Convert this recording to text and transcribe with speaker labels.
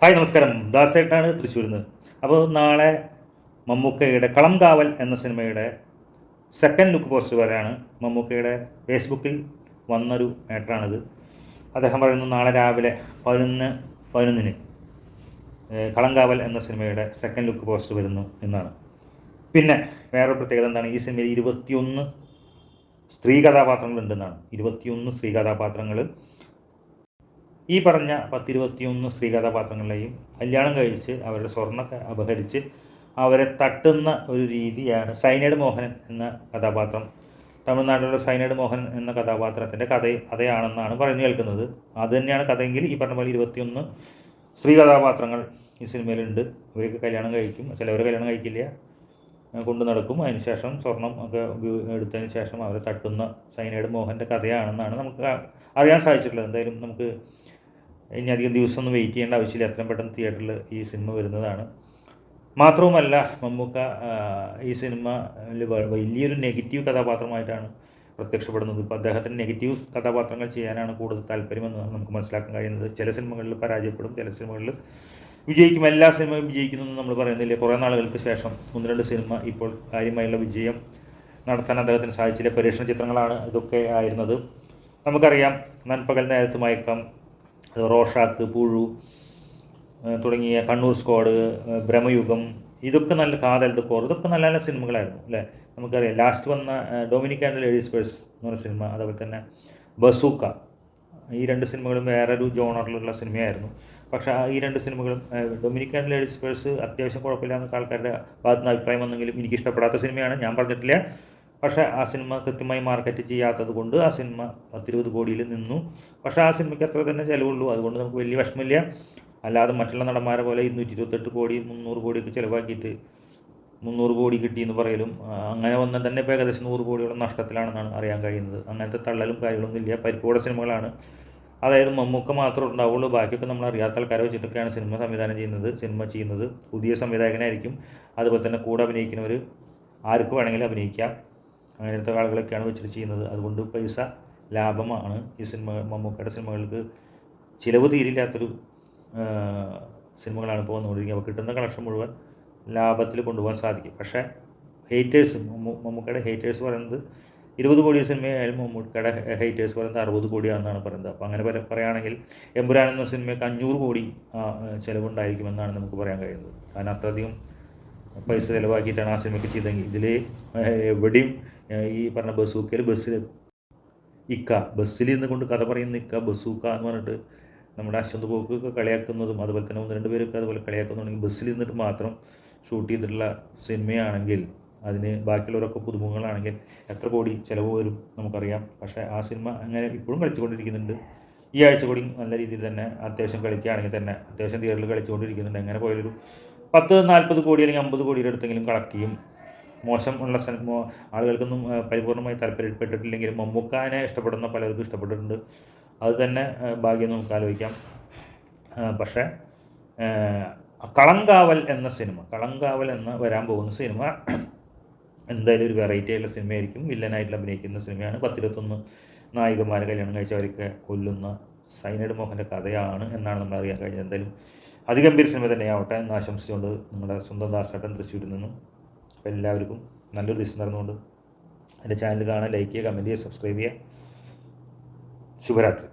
Speaker 1: Hi നമസ്കാരം. ദാസേട്ടാണ് തൃശ്ശൂരിൽ നിന്ന് അപ്പോൾ നാളെ മമ്മൂക്കയുടെ കളം കാവൽ എന്ന സിനിമയുടെ സെക്കൻഡ് ലുക്ക് പോസ്റ്റ് വരെയാണ് മമ്മൂക്കയുടെ ഫേസ്ബുക്കിൽ വന്നൊരു മാറ്ററാണിത് അദ്ദേഹം പറയുന്നു നാളെ രാവിലെ പതിനൊന്ന് പതിനൊന്നിന് കളം കാവൽ എന്ന സിനിമയുടെ സെക്കൻഡ് ലുക്ക് പോസ്റ്റ് വരുന്നു എന്നാണ്. പിന്നെ വേറൊരു പ്രത്യേകത എന്താണ്? ഈ സിനിമയിൽ ഇരുപത്തിയൊന്ന് സ്ത്രീ കഥാപാത്രങ്ങളുണ്ടെന്നാണ്. ഇരുപത്തിയൊന്ന് സ്ത്രീ കഥാപാത്രങ്ങൾ ഈ പറഞ്ഞ പത്തിരുപത്തിയൊന്ന് സ്ത്രീ കഥാപാത്രങ്ങളെയും കല്യാണം കഴിച്ച് അവരുടെ സ്വർണമൊക്കെ അപഹരിച്ച് അവരെ തട്ടുന്ന ഒരു രീതിയാണ് സൈനേഡ് മോഹൻ എന്ന കഥാപാത്രം. തമിഴ്നാട്ടിലുള്ള സൈനേഡ് മോഹൻ എന്ന കഥാപാത്രത്തിന്റെ കഥ കഥയാണെന്നാണ് പറഞ്ഞു കേൾക്കുന്നത്. അത് തന്നെയാണ് കഥയെങ്കിൽ ഈ പറഞ്ഞ പോലെ ഇരുപത്തിയൊന്ന് സ്ത്രീ കഥാപാത്രങ്ങൾ ഈ സിനിമയിലുണ്ട്. ഇവരൊക്കെ കല്യാണം കഴിക്കും. ചിലവർ കല്യാണം കഴിക്കില്ല. കൊണ്ടു നടക്കും. അതിനുശേഷം സ്വർണം ഒക്കെ എടുത്തതിന് ശേഷം അവരെ തട്ടുന്ന സൈനേഡ് മോഹന്റെ കഥയാണെന്നാണ് നമുക്ക് അറിയാൻ സാധിച്ചിട്ടുള്ളത്. എന്തായാലും നമുക്ക് ഇനി അധികം ദിവസമൊന്നും വെയിറ്റ് ചെയ്യേണ്ട ആവശ്യമില്ല. എത്രയും പെട്ടെന്ന് തിയേറ്ററിൽ ഈ സിനിമ വരുന്നതാണ്. മാത്രവുമല്ല മമ്മൂക്ക ഈ സിനിമയിൽ വലിയൊരു നെഗറ്റീവ് കഥാപാത്രമായിട്ടാണ് പ്രത്യക്ഷപ്പെടുന്നത്. ഇപ്പോൾ അദ്ദേഹത്തിന് നെഗറ്റീവ് കഥാപാത്രങ്ങൾ ചെയ്യാനാണ് കൂടുതൽ താല്പര്യമെന്ന് നമുക്ക് മനസ്സിലാക്കാൻ കഴിയുന്നത്. ചില സിനിമകളിൽ പരാജയപ്പെടും ചില സിനിമകളിൽ വിജയിക്കും. എല്ലാ സിനിമയും വിജയിക്കുന്നു നമ്മൾ പറയുന്നില്ല. കുറേ നാളുകൾക്ക് ശേഷം ഒന്ന് രണ്ട് സിനിമ ഇപ്പോൾ കാര്യമായുള്ള വിജയം നടത്താൻ അദ്ദേഹത്തിന് സാധിച്ചില്ല. പരീക്ഷണ ചിത്രങ്ങളാണ് ഇതൊക്കെ ആയിരുന്നത്. നമുക്കറിയാം നൻപകൽ നേരത്ത് മയക്കം റോഷാക്ക് പുഴു തുടങ്ങിയ കണ്ണൂർ സ്ക്വാഡ് ഭ്രമയുഗം ഇതൊക്കെ നല്ല കാതൽ കോർ ഇതൊക്കെ നല്ല നല്ല സിനിമകളായിരുന്നു അല്ലേ? നമുക്കറിയാം ലാസ്റ്റ് വന്ന ഡൊമിനിക് ആൻഡ് ലേഡീസ് പേഴ്സ് എന്ന് പറഞ്ഞ സിനിമ അതേപോലെ തന്നെ ബസൂക്ക. ഈ രണ്ട് സിനിമകളും വേറൊരു ജോണറിലുള്ള സിനിമയായിരുന്നു. പക്ഷേ ഈ രണ്ട് സിനിമകളും ഡൊമിനിക് ആൻഡ് ലേഡീസ് പേഴ്സ് അത്യാവശ്യം കുഴപ്പമില്ലാത്ത ആൾക്കാരുടെ ഭാഗത്തുനിന്ന് അഭിപ്രായം വന്നെങ്കിലും എനിക്ക് ഇഷ്ടപ്പെടാത്ത സിനിമയാണ്. ഞാൻ പറഞ്ഞിട്ടില്ല. പക്ഷേ ആ സിനിമ കൃത്യമായി മാർക്കറ്റ് ചെയ്യാത്തത് കൊണ്ട് ആ സിനിമ പത്തിരുപത് കോടിയിൽ നിന്നു. പക്ഷേ ആ സിനിമയ്ക്ക് അത്ര തന്നെ ചിലവുള്ളൂ. അതുകൊണ്ട് നമുക്ക് വലിയ വിഷമമില്ല. അല്ലാതെ മറ്റുള്ള നടന്മാരെ പോലെ ഇരുന്നൂറ്റി ഇരുപത്തെട്ട് കോടി മുന്നൂറ് കോടിയൊക്കെ ചിലവാക്കിയിട്ട് മുന്നൂറ് കോടി കിട്ടിയെന്ന് പറയലും ആ, അങ്ങനെ വന്നാൽ തന്നെ ഇപ്പോൾ ഏകദേശം നൂറ് കോടിയോളം നഷ്ടത്തിലാണെന്നാണ് അറിയാൻ കഴിയുന്നത്. അങ്ങനത്തെ തള്ളലും കാര്യങ്ങളൊന്നും ഇല്ല. പരിപ്പോടെ സിനിമകളാണ്. അതായത് മമ്മൂക്ക മാത്രമേ ഉണ്ടാവുള്ളൂ. ബാക്കിയൊക്കെ നമ്മൾ അറിയാത്ത ആൾക്കാരെ വെച്ചിട്ടൊക്കെയാണ് സിനിമ സംവിധാനം ചെയ്യുന്നത് സിനിമ ചെയ്യുന്നത്. പുതിയ സംവിധായകനായിരിക്കും. അതുപോലെ തന്നെ കൂടെ അഭിനയിക്കുന്നവർ ആർക്ക് വേണമെങ്കിലും അഭിനയിക്കാം. അങ്ങനത്തെ ആളുകളൊക്കെയാണ് വെച്ചിട്ട് ചെയ്യുന്നത്. അതുകൊണ്ട് പൈസ ലാഭമാണ്. ഈ സിനിമ മമ്മൂക്കയുടെ സിനിമകൾക്ക് ചിലവ് തീരില്ലാത്തൊരു സിനിമകളാണ് ഇപ്പോൾ വന്നുകൊണ്ടിരിക്കുന്നത്. അപ്പോൾ കിട്ടുന്ന കളക്ഷൻ മുഴുവൻ ലാഭത്തിൽ കൊണ്ടുപോകാൻ സാധിക്കും. പക്ഷേ ഹേറ്റേഴ്സ് മമ്മൂക്കയുടെ ഹേറ്റേഴ്സ് പറയുന്നത് ഇരുപത് കോടി സിനിമയായാലും മമ്മൂക്കയുടെ ഹേറ്റേഴ്സ് പറയുന്നത് അറുപത് കോടിയാണെന്നാണ് പറയുന്നത്. അപ്പോൾ അങ്ങനെ പറ- പറയുകയാണെങ്കിൽ എമ്പുരാൻ എന്ന സിനിമയ്ക്ക് അഞ്ഞൂറ് കോടി ചിലവുണ്ടായിരിക്കുമെന്നാണ് നമുക്ക് പറയാൻ കഴിയുന്നത്. കാരണം അത്രയധികം പൈസ ചിലവാക്കിയിട്ടാണ് ആ സിനിമയ്ക്ക് ചെയ്തെങ്കിൽ ഇതിൽ എവിടെയും ഈ പറഞ്ഞ ബസൂക്കയിൽ ബസ്സിൽ ഇക്ക ബസ്സിൽ നിന്ന് കൊണ്ട് കഥ പറയുന്ന ഇക്ക ബസൂക്ക എന്ന് പറഞ്ഞിട്ട് നമ്മുടെ അശ്വന്ത് പോക്കൊക്കെ കളിയാക്കുന്നതും അതുപോലെ തന്നെ ഒന്ന് രണ്ട് പേരൊക്കെ അതുപോലെ കളിയാക്കുന്നുണ്ടെങ്കിൽ ബസ്സിൽ നിന്നിട്ട് മാത്രം ഷൂട്ട് ചെയ്തിട്ടുള്ള സിനിമയാണെങ്കിൽ അതിന് ബാക്കിയുള്ളവരൊക്കെ പുതുമുഖങ്ങളാണെങ്കിൽ എത്ര കോടി ചിലവ് വരും നമുക്കറിയാം. പക്ഷേ ആ സിനിമ അങ്ങനെ ഇപ്പോഴും കളിച്ചുകൊണ്ടിരിക്കുന്നുണ്ട്. ഈ ആഴ്ച കൂടി നല്ല രീതിയിൽ തന്നെ അത്യാവശ്യം കളിക്കുകയാണെങ്കിൽ തന്നെ അത്യാവശ്യം തിയേറ്ററിൽ കളിച്ചുകൊണ്ടിരിക്കുന്നുണ്ട്. അങ്ങനെ പോയൊരു പത്ത് നാൽപ്പത് കോടി അല്ലെങ്കിൽ അമ്പത് കോടിയുടെ അടുത്തെങ്കിലും കളക്ട് ചെയ്യും. മോശം ഉള്ള ആളുകൾക്കൊന്നും പരിപൂർണമായി താല്പര്യപ്പെട്ടിട്ടില്ലെങ്കിലും മമ്മൂക്കാനെ ഇഷ്ടപ്പെടുന്ന പലർക്കും ഇഷ്ടപ്പെട്ടിട്ടുണ്ട്. അത് തന്നെ ഭാഗ്യം നമുക്ക് ആലോചിക്കാം. പക്ഷേ കളങ്കാവൽ എന്ന സിനിമ കളങ്കാവൽ എന്ന വരാൻ പോകുന്ന സിനിമ എന്തായാലും ഒരു വെറൈറ്റി ആയിട്ടുള്ള സിനിമയായിരിക്കും. വില്ലനായിട്ട് അഭിനയിക്കുന്ന സിനിമയാണ് പത്തിരുപത്തൊന്ന് നായികമാരെ കല്യാണം കഴിച്ചവരൊക്കെ കൊല്ലുന്ന സൈനഡ് മോഹന്റെ കഥയാണ് എന്നാണ് നമ്മൾ അറിയാൻ കഴിഞ്ഞത്. എന്തായാലും അതിഗംഭീര സിനിമ തന്നെയാവട്ടെ എന്ന് ആശംസിച്ചുകൊണ്ട് നിങ്ങളുടെ സ്വന്തം ദാസേട്ടൻ തൃശ്ശൂരിൽ നിന്നും അപ്പോൾ എല്ലാവർക്കും നല്ലൊരു ദിവസം നടന്നുകൊണ്ട് എന്റെ ചാനൽ കാണാൻ ലൈക്ക് ചെയ്യുക കമന്റ് ചെയ്യുക സബ്സ്ക്രൈബ് ചെയ്യുക. ശുഭരാത്രി.